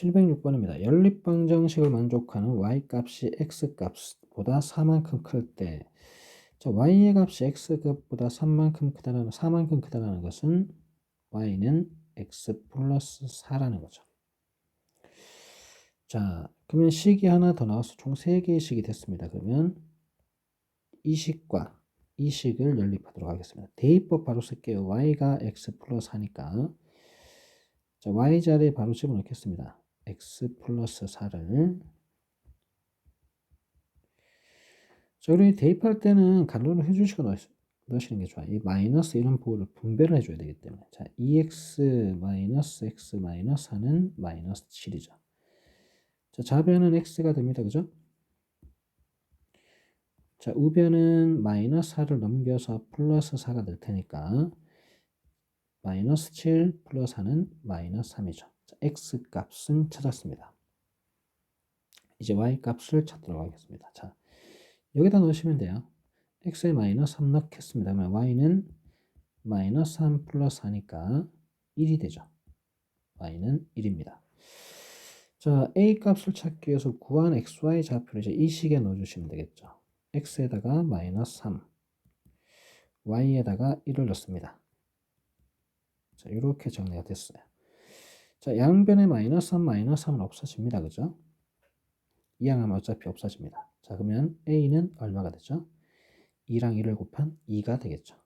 706번입니다. 연립방정식을 만족하는 y 값이 x 값보다 4만큼 클 때, 자, y의 값이 x 값보다 3만큼 크다라는 4만큼 크다라는 것은 y는 x 플러스 4라는 거죠. 자, 그러면 식이 하나 더 나와서 총 3개의 식이 됐습니다. 그러면 이 식과 이 식을 연립하도록 하겠습니다. 대입법 바로 쓸게요. y가 x 플러스 하니까 자, y 자리에 바로 집어넣겠습니다. X 플러스 4를 자, 우리 대입할 때는 간도를 해주시고 넣으시는 게 좋아요. 이 마이너스 이런 부호를 분배를 해줘야 되기 때문에 자, 2x 마이너스 x 마이너스 4는 마이너스 7이죠. 자, 좌변은 x가 됩니다. 그죠? 자, 우변은 마이너스 4를 넘겨서 플러스 4가 될 테니까 마이너스 7 플러스 4는 마이너스 3이죠. 자, x 값은 찾았습니다. 이제 y 값을 찾도록 하겠습니다. 자, 여기다 넣으시면 돼요. x에 마이너스 3 넣겠습니다. 그러면 y는 마이너스 3 플러스 4니까 1이 되죠. y는 1입니다. 자, a 값을 찾기 위해서 구한 xy 좌표를 이제 이 식에 넣어주시면 되겠죠. x에다가 마이너스 3, y에다가 1을 넣습니다. 자, 이렇게 정리가 됐어요. 자, 양변에 마이너스 3, 마이너스 3은 없어집니다. 그죠? 이항하면 어차피 없어집니다. 자, 그러면 a는 얼마가 되죠? 2랑 1을 곱한 2가 되겠죠.